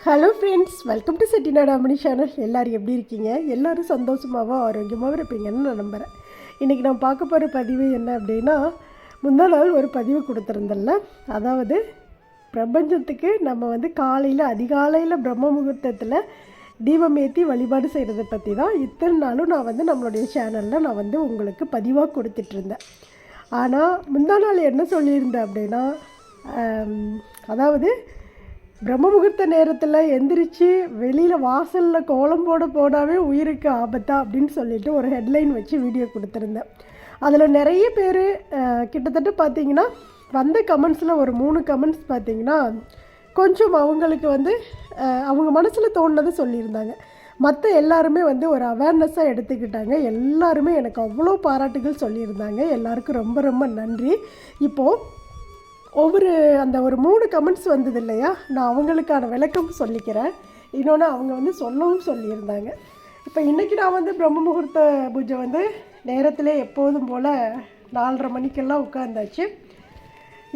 Hello friends welcome to Chettinad Ammani channel எல்லோரும் எப்படி இருக்கீங்க? எல்லோரும் சந்தோஷமாகவும் ஆரோக்கியமாகவும் இருப்பீங்கன்னு நான் நம்புகிறேன் இன்றைக்கி நான் பார்க்க போகிற பதிவு என்ன அப்படின்னா முந்தா நாள் ஒரு பதிவு கொடுத்துருந்தேன்ல அதாவது பிரபஞ்சத்துக்கு நம்ம வந்து காலையில் அதிகாலையில் பிரம்ம முகூர்த்தத்தில் தீபம் ஏற்றி வழிபாடு செய்கிறத பற்றி தான் இத்தனை நாளும் நான் வந்து நம்மளுடைய சேனலில் நான் வந்து உங்களுக்கு பதிவாக கொடுத்துட்ருந்தேன் ஆனால் முந்தா நாள் என்ன சொல்லியிருந்தேன் அப்படின்னா அதாவது பிரம்ம முகூர்த்த நேரத்தில் எந்திரிச்சு வெளியில் வாசலில் கோலம் போட போனாவே உயிருக்கு ஆபத்தா அப்படின்னு சொல்லிட்டு ஒரு ஹெட்லைன் வச்சு வீடியோ கொடுத்துருந்தேன். அதில் நிறைய பேர் கிட்டத்தட்ட பார்த்தீங்கன்னா வந்த கமெண்ட்ஸில் ஒரு மூணு கமெண்ட்ஸ் பார்த்தீங்கன்னா கொஞ்சம் அவங்களுக்கு வந்து அவங்க மனசில் தோணுனதை சொல்லியிருந்தாங்க. மற்ற எல்லாருமே வந்து ஒரு அவேர்னஸ்ஸாக எடுத்துக்கிட்டாங்க. எல்லாருமே எனக்கு அவ்வளோ பாராட்டுகள் சொல்லியிருந்தாங்க. எல்லாருக்கும் ரொம்ப ரொம்ப நன்றி. இப்போது ஒவ்வொரு அந்த ஒரு மூணு கமெண்ட்ஸ் வந்தது இல்லையா நான் அவங்களுக்கான விளக்கம் சொல்லிக்கிறேன். இன்னொன்று அவங்க வந்து சொல்லவும் சொல்லியிருந்தாங்க. இப்போ இன்றைக்கி நான் வந்து பிரம்ம முகூர்த்த பூஜை வந்து நேரத்தில் எப்போதும் போல் நாலரை மணிக்கெல்லாம் உட்காந்தாச்சு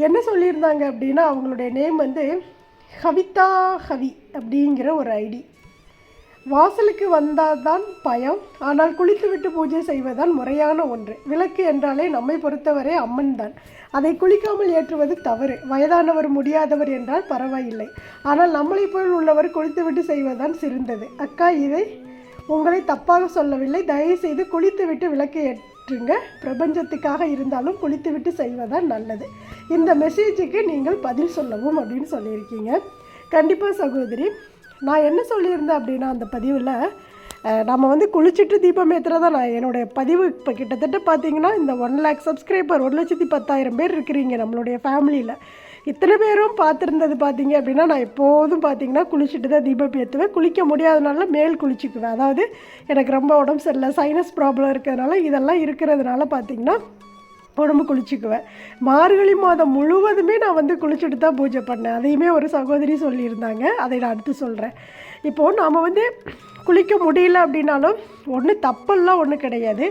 என்ன சொல்லியிருந்தாங்க அப்படின்னா அவங்களுடைய நேம் வந்து கவிதா ஹவி அப்படிங்கிற ஒரு ஐடி. வாசலுக்கு வந்தால்தான் பயம் ஆனால் குளித்துவிட்டு பூஜை செய்வதுதான் முறையான ஒன்று. விளக்கு என்றாலே நம்மை பொறுத்தவரை அம்மன் தான் அதை குளிக்காமல் ஏற்றுவது தவறு. வயதானவர் முடியாதவர் என்றால் பரவாயில்லை. ஆனால் நம்மளைப் போல் உள்ளவர் குளித்துவிட்டு செய்வதுதான் சிறந்தது. அக்கா இதை உங்களை தப்பாக சொல்லவில்லை. தயவுசெய்து குளித்துவிட்டு விளக்கு ஏற்றுங்க. பிரபஞ்சத்துக்காக இருந்தாலும் குளித்துவிட்டு செய்வதுதான் நல்லது. இந்த மெசேஜுக்கு நீங்கள் பதில் சொல்லவும் அப்படின்னு சொல்லியிருக்கீங்க. கண்டிப்பாக சகோதரி நான் என்ன சொல்லியிருந்தேன் அப்படின்னா அந்த பதிவில் நம்ம வந்து குளிச்சுட்டு தீபம் ஏற்றுறதா நான் என்னுடைய பதிவு இப்போ கிட்டத்தட்ட பார்த்தீங்கன்னா இந்த ஒன் லேக் சப்ஸ்கிரைபர் ஒரு லட்சத்தி பத்தாயிரம் பேர் இருக்கிறீங்க நம்மளுடைய ஃபேமிலியில் இத்தனை பேரும் பார்த்துருந்தது பார்த்தீங்க அப்படின்னா நான் எப்போதும் பார்த்தீங்கன்னா குளிச்சுட்டு தான் தீபம் ஏற்றுவேன் குளிக்க முடியாதனால மேல் குளிச்சுக்குவேன். அதாவது எனக்கு ரொம்ப உடம்பு சரியில்லை சைனஸ் ப்ராப்ளம் இருக்கிறதுனால இதெல்லாம் இருக்கிறதுனால பார்த்தீங்கன்னா உடம்பு குளிச்சுக்குவேன். மார்கழி மாதம் முழுவதுமே நான் வந்து குளிச்சுட்டு தான் பூஜை பண்ணேன். அதையுமே ஒரு சகோதரி சொல்லியிருந்தாங்க. அதை நான் அடுத்து சொல்கிறேன் இப்போது நாம் வந்து குளிக்க முடியல அப்படின்னாலும் ஒன்றும் தப்பெல்லாம் ஒன்றும் கிடையாது.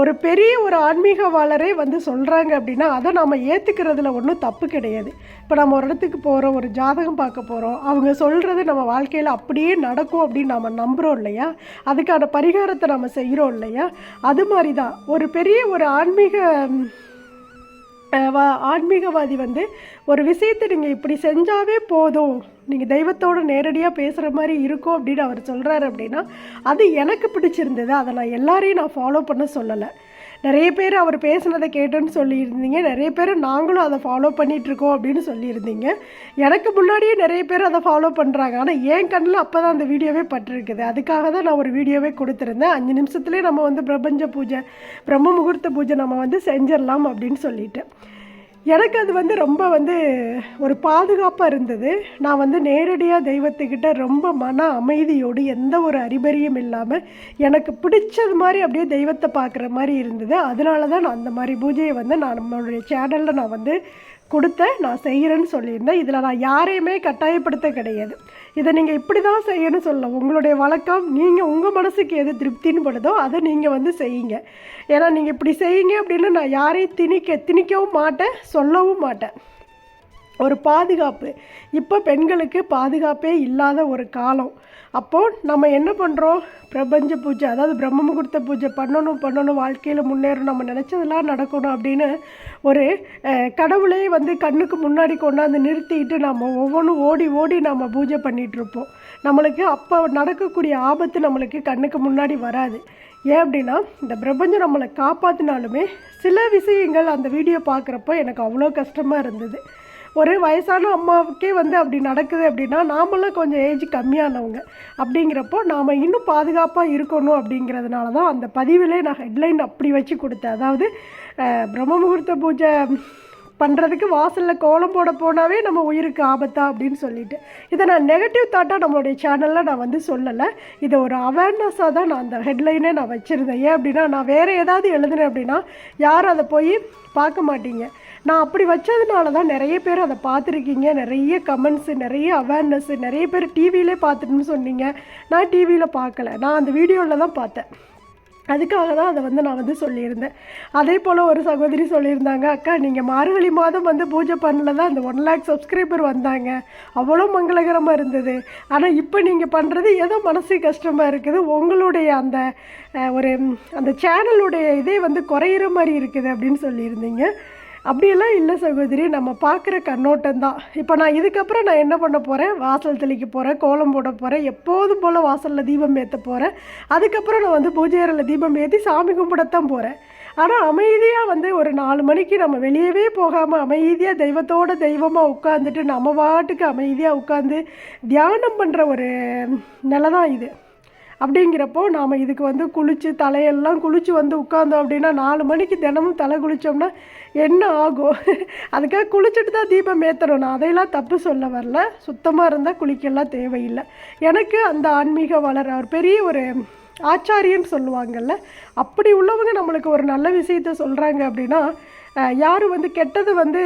ஒரு பெரிய ஒரு ஆன்மீகவாளரே வந்து சொல்கிறாங்க அப்படின்னா அதை நாம் ஏற்றுக்கிறதுல ஒன்றும் தப்பு கிடையாது. இப்போ நம்ம ஒரு இடத்துக்கு போகிறோம் ஒரு ஜாதகம் பார்க்க போகிறோம் அவங்க சொல்கிறது நம்ம வாழ்க்கையில் அப்படியே நடக்கும் அப்படின்னு நம்ம நம்புகிறோம் இல்லையா? அதுக்கான பரிகாரத்தை நம்ம செய்கிறோம் இல்லையா? அது மாதிரி தான் ஒரு பெரிய ஒரு ஆன்மீக ஆன்மீகவாதி வந்து ஒரு விஷயத்தை நீங்கள் இப்படி செஞ்சாவே போதும். நீங்கள் தெய்வத்தோடு நேரடியாக பேசுகிற மாதிரி இருக்கும் அப்படின்னு அவர் சொல்கிறாரு அப்படின்னா அது எனக்கு பிடிச்சிருந்தது. அதை நான் எல்லாரையும் நான் ஃபாலோ பண்ண சொல்லலை. நிறைய பேர் அவர் பேசுனதை கேட்டேன்னு சொல்லியிருந்தீங்க. நிறைய பேர் நாங்களும் அதை ஃபாலோ பண்ணிகிட்ருக்கோம் அப்படின்னு சொல்லியிருந்தீங்க. எனக்கு முன்னாடியே நிறைய பேர் அதை ஃபாலோ பண்ணுறாங்க ஆனால் என் கண்ணில் அப்போ தான் அந்த வீடியோவே பட்டிருக்குது. அதுக்காக தான் நான் ஒரு வீடியோவே கொடுத்துருந்தேன். அஞ்சு நிமிஷத்துலேயே நம்ம வந்து பிரபஞ்ச பூஜை பிரம்ம முகூர்த்த பூஜை நம்ம வந்து செஞ்சிடலாம் அப்படின்னு சொல்லிட்டு. எனக்கு அது வந்து ரொம்ப வந்து ஒரு பாதுகாப்பாக இருந்தது. நான் வந்து நேரடியாக தெய்வத்துக்கிட்ட ரொம்ப மன அமைதியோடு எந்த ஒரு அறிபறியும் இல்லாமல் எனக்கு பிடிச்சது மாதிரி அப்படியே தெய்வத்தை பார்க்குற மாதிரி இருந்தது. அதனால தான் நான் அந்த மாதிரி பூஜையை வந்து நான் நம்மளுடைய சேனலில் நான் வந்து கொடுத்த நான் செய்கிறேன்னு சொல்லியிருந்தேன் இதில் நான் யாரையுமே கட்டாயப்படுத்த கிடையாது. இதை நீங்கள் இப்படி தான் செய்யணும்னு சொல்ல உங்களுடைய வழக்கம் நீங்கள் உங்கள் மனசுக்கு எது திருப்தின்னு படுதோ அதை நீங்கள் வந்து செய்யுங்க. ஏன்னா நீங்கள் இப்படி செய்யுங்க அப்படின்னு நான் யாரையும் திணிக்க திணிக்கவும் மாட்டேன் சொல்லவும் மாட்டேன். ஒரு பாதுகாப்பு. இப்போ பெண்களுக்கு பாதுகாப்பே இல்லாத ஒரு காலம். அப்போது நம்ம என்ன பண்ணுறோம் பிரபஞ்ச பூஜை அதாவது பிரம்ம முகூர்த்த பூஜை பண்ணணும் பண்ணணும் வாழ்க்கையில் முன்னேறணும் நம்ம நினச்சதெல்லாம் நடக்கணும் அப்படின்னு ஒரு கடவுளே வந்து கண்ணுக்கு முன்னாடி கொண்டாந்து நிறுத்திட்டு நம்ம ஒவ்வொன்றும் ஓடி ஓடி நம்ம பூஜை பண்ணிகிட்ருப்போம் நம்மளுக்கு அப்போ நடக்கக்கூடிய ஆபத்து நம்மளுக்கு கண்ணுக்கு முன்னாடி வராது. ஏன் அப்படின்னா இந்த பிரபஞ்சம் நம்மளை காப்பாற்றினாலுமே சில விஷயங்கள் அந்த வீடியோ பார்க்குறப்போ எனக்கு அவ்வளோ கஷ்டமாக இருந்தது. ஒரு வயசான அம்மாவுக்கே வந்து அப்படி நடக்குது அப்படின்னா நாமளும் கொஞ்சம் ஏஜ் கம்மியானவங்க. அப்படிங்கிறப்போ நாம் இன்னும் பாதுகாப்பாக இருக்கணும் அப்படிங்கிறதுனால தான் அந்த பதிவிலே நான் ஹெட்லைன் அப்படி வச்சு கொடுத்தேன். அதாவது பிரம்ம முகூர்த்த பூஜை பண்ணுறதுக்கு வாசலில் கோலம் போட போனாவே நம்ம உயிருக்கு ஆபத்தா அப்படின்னு சொல்லிட்டு. இதை நான் நெகட்டிவ் தாட்டாக நம்மளுடைய சேனலில் நான் வந்து சொல்லலை. இதை ஒரு அவேர்னஸாக தான் நான் அந்த ஹெட்லைனே நான் வச்சுருந்தேன். ஏன் அப்படின்னா நான் வேறு ஏதாவது எழுதுனேன் அப்படின்னா யாரும் அதை போய் பார்க்க மாட்டீங்க. நான் அப்படி வச்சதுனால தான் நிறைய பேர் அதை பார்த்துருக்கீங்க. நிறைய கமெண்ட்ஸு நிறைய அவேர்னஸ்ஸு நிறைய பேர் டிவியிலே பார்த்துட்டுன்னு சொன்னீங்க. நான் டிவியில் பார்க்கல. நான் அந்த வீடியோவில் தான் பார்த்தேன். அதுக்காக தான் அதை வந்து நான் வந்து சொல்லியிருந்தேன். அதே போல் ஒரு சகோதரி சொல்லியிருந்தாங்க அக்கா நீங்கள் மார்கழி மாதம் வந்து பூஜை பண்ணல தான் அந்த ஒன் லேக் சப்ஸ்கிரைபர் வந்தாங்க. அவ்வளோ மங்களகரமாக இருந்தது. ஆனால் இப்போ நீங்கள் பண்ணுறது ஏதோ மனசு கஷ்டமாக இருக்குது. உங்களுடைய அந்த ஒரு அந்த சேனலுடைய இதே வந்து குறையிற மாதிரி இருக்குது அப்படின்னு சொல்லியிருந்தீங்க. அப்படியெல்லாம் இல்லை சகோதரி நம்ம பார்க்குற கண்ணோட்டம் தான். இப்போ நான் இதுக்கப்புறம் நான் என்ன பண்ண போகிறேன் வாசல் தெளிக்க போகிறேன் கோலம் போட போகிறேன் எப்போதும் போல் வாசலில் தீபம் ஏற்ற போகிறேன் அதுக்கப்புறம் நான் வந்து பூஜை அறையில் தீபம் ஏற்றி சாமி கும்பிடத்தான் போகிறேன் ஆனால் அமைதியாக வந்து ஒரு நாலு மணிக்கு நம்ம வெளியவே போகாமல் அமைதியாக தெய்வத்தோட தெய்வமாக உட்காந்துட்டு நம்ம பாட்டுக்கு அமைதியாக உட்காந்து தியானம் பண்ணுற ஒரு நிலை தான் இது. அப்படிங்கிறப்போ நாம் இதுக்கு வந்து குளித்து தலையெல்லாம் குளித்து வந்து உட்காந்தோம் அப்படின்னா நாலு மணிக்கு தினமும் தலை குளித்தோம்னா என்ன ஆகும்? அதுக்காக குளிச்சுட்டு தான் தீபம் ஏற்றணும் நான் அதையெல்லாம் தப்பு சொல்ல வரல. சுத்தமாக இருந்தால் குளிக்கலாம் தேவையில்லை. எனக்கு அந்த ஆன்மீக வளர ஒரு பெரிய ஒரு ஆச்சாரியன்னு சொல்லுவாங்கல்ல அப்படி உள்ளவங்க நம்மளுக்கு ஒரு நல்ல விஷயத்த சொல்கிறாங்க அப்படின்னா யாரும் வந்து கெட்டது வந்து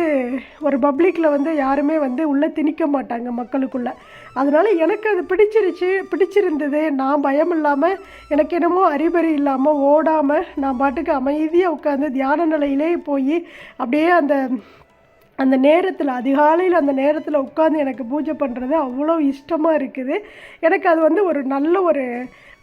ஒரு பப்ளிக்கில் வந்து யாருமே வந்து உள்ளே திணிக்க மாட்டாங்க மக்களுக்குள்ளே. அதனால் எனக்கு அது பிடிச்சிருச்சு பிடிச்சிருந்தது. நான் பயம் இல்லாமல் எனக்கு என்னமோ அறிபறி இல்லாமல் ஓடாமல் நான் பாட்டுக்கு அமைதியாக உட்காந்து தியான நிலையிலே போய் அப்படியே அந்த அந்த நேரத்தில் அதிகாலையில் அந்த நேரத்தில் உட்காந்து எனக்கு பூஜை பண்ணுறது அவ்வளோ இஷ்டமாக இருக்குது. எனக்கு அது வந்து ஒரு நல்ல ஒரு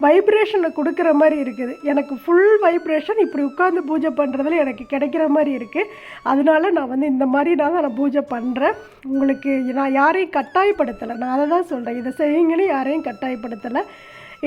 வைப்ரேஷனை கொடுக்குற மாதிரி இருக்குது. எனக்கு ஃபுல் வைப்ரேஷன் இப்படி உட்காந்து பூஜை பண்ணுறதுல எனக்கு கிடைக்கிற மாதிரி இருக்குது அதனால நான் வந்து இந்த மாதிரி நான் நான் பூஜை பண்ணுறேன் உங்களுக்கு நான் யாரையும் கட்டாயப்படுத்தலை. நான் அதை தான் சொல்கிறேன் இதை செய்யுங்கன்னு யாரையும் கட்டாயப்படுத்தலை.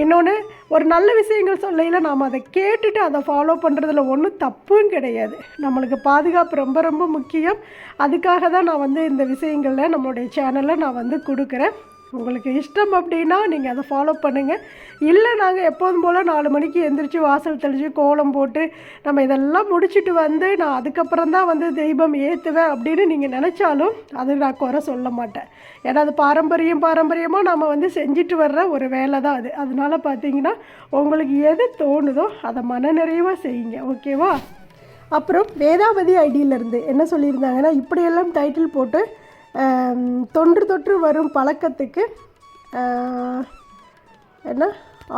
இன்னொன்று ஒரு நல்ல விஷயங்கள் சொல்லையில் நாம் அதை கேட்டுட்டு அதை ஃபாலோ பண்ணுறதுல ஒன்றும் தப்பும் கிடையாது. நம்மளுக்கு பாதுகாப்பு ரொம்ப ரொம்ப முக்கியம். அதுக்காக தான் நான் வந்து இந்த விஷயங்களில் நம்மளுடைய சேனலில் நான் வந்து கொடுக்குறேன். உங்களுக்கு இஷ்டம் அப்படின்னா நீங்கள் அதை ஃபாலோ பண்ணுங்கள் இல்லை நாங்கள் எப்போதும் போல் நாலு மணிக்கு எந்திரிச்சு வாசல் தெளித்து கோலம் போட்டு நம்ம இதெல்லாம் முடிச்சுட்டு வந்து நான் அதுக்கப்புறம் தான் வந்து தெய்வம் ஏற்றுவேன் அப்படின்னு நீங்கள் நினச்சாலும் அது நான் குறை சொல்ல மாட்டேன். ஏன்னா அது பாரம்பரியம் பாரம்பரியமாக நம்ம வந்து செஞ்சுட்டு வர்ற ஒரு வேலை தான் அது. அதனால பார்த்தீங்கன்னா உங்களுக்கு எது தோணுதோ அதை மனநிறைவாக செய்யுங்க. ஓகேவா? அப்புறம் வேதாவதி ஐடியிலேருந்து என்ன சொல்லியிருந்தாங்கன்னா இப்படியெல்லாம் டைட்டில் போட்டு தொன்று தொற்று வரும் பழக்கத்துக்கு என்ன?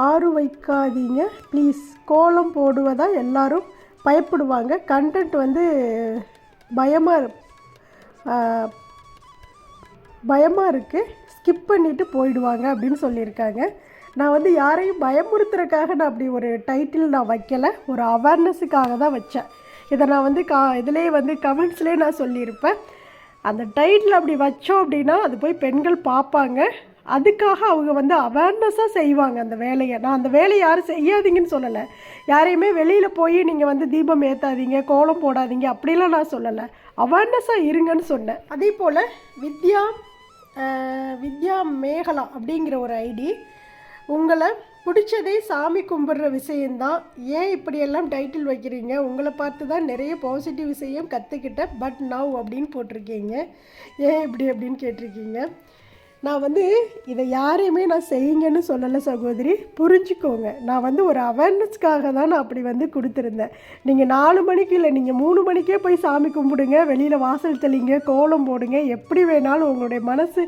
ஆறு வைக்காதீங்க. ப்ளீஸ் கோலம் போடுவதா எல்லாரும் பயப்படுவாங்க. கண்டென்ட் வந்து பயமாக பயமாக இருக்குது ஸ்கிப் பண்ணிவிட்டு போயிடுவாங்க அப்படின்னு சொல்லியிருக்காங்க. நான் வந்து யாரையும் பயமுறுத்துறதுக்காக நான் அப்படி ஒரு டைட்டில் நான் வைக்கலை. ஒரு அவேர்னஸுக்காக தான் வச்சேன். இதை நான் வந்து கா இதுலேயே வந்து கமெண்ட்ஸ்லேயே நான் சொல்லியிருப்பேன். அந்த டைட்டில் அப்படி வச்சோம் அப்படின்னா அது போய் பெண்கள் பார்ப்பாங்க. அதுக்காக அவங்க வந்து அவேர்னஸாக செய்வாங்க அந்த வேலையை. நான் அந்த வேலையை யாரும் செய்யாதீங்கன்னு சொல்லலை. யாரையுமே வெளியில் போய் நீங்கள் வந்து தீபம் ஏற்றாதீங்க கோலம் போடாதீங்க அப்படிலாம் நான் சொல்லலை. அவேர்னஸாக இருங்கன்னு சொன்னேன். அதே போல் வித்யா வித்யா மேகலா அப்படிங்கிற ஒரு ஐடி உங்களை பிடிச்சதே சாமி கும்பிட்ற விஷயந்தான் ஏன் இப்படியெல்லாம் டைட்டில் வைக்கிறீங்க? உங்களை பார்த்து தான் நிறைய பாசிட்டிவ் விஷயம் கற்றுக்கிட்டேன் பட் நவ் அப்படின்னு போட்டிருக்கீங்க. ஏன் இப்படி அப்படின்னு கேட்டிருக்கீங்க? நான் வந்து இதை யாரையுமே நான் செய்யுங்கன்னு சொல்லலை சகோதரி புரிஞ்சுக்கோங்க. நான் வந்து ஒரு அவேர்னஸ்க்காக தான் நான் அப்படி வந்து கொடுத்துருந்தேன். நீங்கள் நாலு மணிக்கு இல்லை நீங்கள் மூணு மணிக்கே போய் சாமி கும்பிடுங்க வெளியில் வாசல் தெளிங்க கோலம் போடுங்க எப்படி வேணாலும் உங்களுடைய மனசு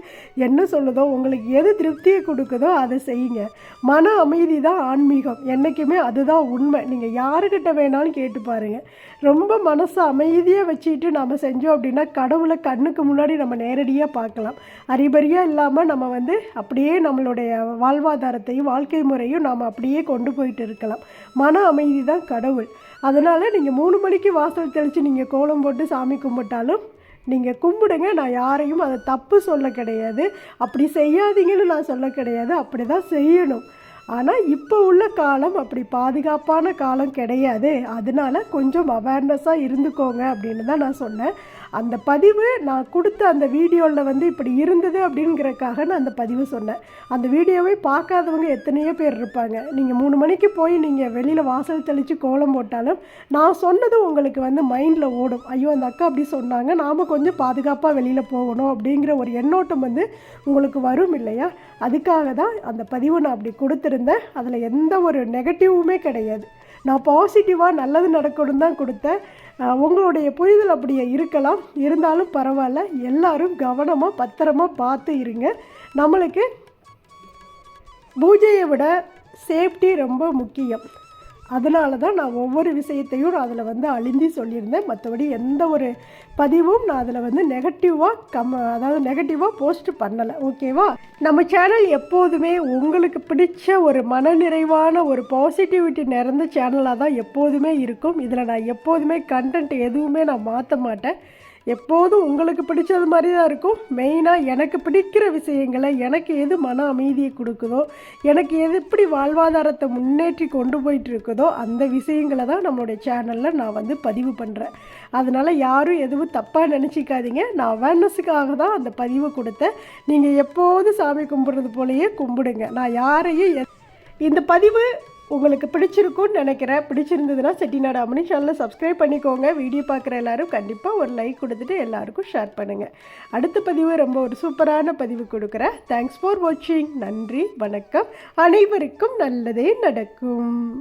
என்ன சொல்லுதோ உங்களுக்கு எது திருப்தியை கொடுக்குதோ அதை செய்யுங்க. மன அமைதி தான் ஆன்மீகம். என்றைக்குமே அதுதான் உண்மை. நீங்கள் யாருக்கிட்ட வேணாலும் கேட்டு பாருங்கள் ரொம்ப மனசை அமைதியாக வச்சுக்கிட்டு நம்ம செஞ்சோம் அப்படின்னா கடவுளை கண்ணுக்கு முன்னாடி நம்ம நேரடியாக பார்க்கலாம். அறிபறியாக இல்லாமல் நம்ம வந்து அப்படியே நம்மளுடைய வாழ்வாதாரத்தையும் வாழ்க்கை முறையும் நாம் அப்படியே கொண்டு போயிட்டு இருக்கலாம். மன அமைதி தான் கடவுள். அதனால் நீங்கள் மூணு மணிக்கு வாசல் தெளித்து நீங்கள் கோலம் போட்டு சாமி கும்பிட்டாலும் நீங்கள் கும்பிடுங்க. நான் யாரையும் அதை தப்பு சொல்ல கிடையாது. அப்படி செய்யாதீங்கன்னு நான் சொல்ல கிடையாது. அப்படி தான் செய்யணும். ஆனால் இப்போ உள்ள காலம் அப்படி பாதுகாப்பான காலம் கிடையாது. அதனால கொஞ்சம் அவேர்னஸாக இருந்துக்கோங்க அப்படின்னு தான் நான் சொன்னேன். அந்த பதிவு நான் கொடுத்த அந்த வீடியோவில் வந்து இப்படி இருந்தது அப்படிங்கிறக்காக நான் அந்த பதிவு சொன்னேன். அந்த வீடியோவை பார்க்காதவங்க எத்தனையோ பேர் இருப்பாங்க. நீங்கள் மூணு மணிக்கு போய் நீங்கள் வெளியில் வாசல் தெளித்து கோலம் போட்டாலும் நான் சொன்னது உங்களுக்கு வந்து மைண்டில் ஓடும். ஐயோ அந்த அக்கா அப்படி சொன்னாங்க. நாம் கொஞ்சம் பாதுகாப்பாக வெளியில் போகணும் அப்படிங்கிற ஒரு எண்ணோட்டம் வந்து உங்களுக்கு வரும் இல்லையா? அதுக்காக தான் அந்த பதிவு நான் அப்படி கொடுத்துருந்தேன். அதில் எந்த ஒரு நெகட்டிவுமே கிடையாது. நான் பாசிட்டிவாக நல்லது நடக்கணும் தான் கொடுத்தேன். உங்களுடைய புரிதல் அப்படியே இருக்கலாம். இருந்தாலும் பரவாயில்ல. எல்லாரும் கவனமாக பத்திரமா பார்த்து இருங்க. நம்மளுக்கு பூஜையை விட சேஃப்டி ரொம்ப முக்கியம். அதனால தான் நான் ஒவ்வொரு விஷயத்தையும் நான் அதில் வந்து அழிந்தி சொல்லியிருந்தேன். மற்றபடி எந்த ஒரு பதிவும் நான் அதில் வந்து நெகட்டிவாக கம் அதாவது நெகட்டிவாக போஸ்ட் பண்ணலை. ஓகேவா நம்ம சேனல் எப்போதுமே உங்களுக்கு பிடிச்ச ஒரு மனநிறைவான ஒரு பாசிட்டிவிட்டி நிறைந்த சேனலாக தான் எப்போதுமே இருக்கும். இதில் நான் எப்போதுமே கண்டென்ட் எதுவுமே நான் மாற்ற மாட்டேன். எப்போதும் உங்களுக்கு பிடிச்சது மாதிரி தான் இருக்கும் மெயினாக எனக்கு பிடிக்கிற விஷயங்களை எனக்கு எது மன அமைதியை கொடுக்குதோ எனக்கு எது எப்படி வாழ்வாதாரத்தை முன்னேற்றி கொண்டு போயிட்டு இருக்குதோ அந்த விஷயங்களை தான் நம்மளுடைய சேனலில் நான் வந்து பதிவு பண்ணுறேன் அதனால் யாரும் எதுவும் தப்பாக நினச்சிக்காதீங்க. நான் அவேர்னஸுக்காக தான் அந்த பதிவை கொடுத்தேன். நீங்கள் எப்போதும் சாமி கும்பிட்றது போலயே கும்பிடுங்க. நான் யாரையும் இந்த பதிவு உங்களுக்கு பிடிச்சிருக்கும்னு நினைக்கிறேன். பிடிச்சிருந்ததுன்னா செட்டிநாடு அம்மனி சேனலை சப்ஸ்கிரைப் பண்ணிக்கோங்க. வீடியோ பார்க்குற எல்லாரும் கண்டிப்பாக ஒரு லைக் கொடுத்துட்டு எல்லாருக்கும் ஷேர் பண்ணுங்கள் அடுத்த பதிவு ரொம்ப ஒரு சூப்பரான பதிவு கொடுக்குறேன். தேங்க்ஸ் ஃபார் வாட்சிங் நன்றி வணக்கம். அனைவருக்கும் நல்லதே நடக்கும்.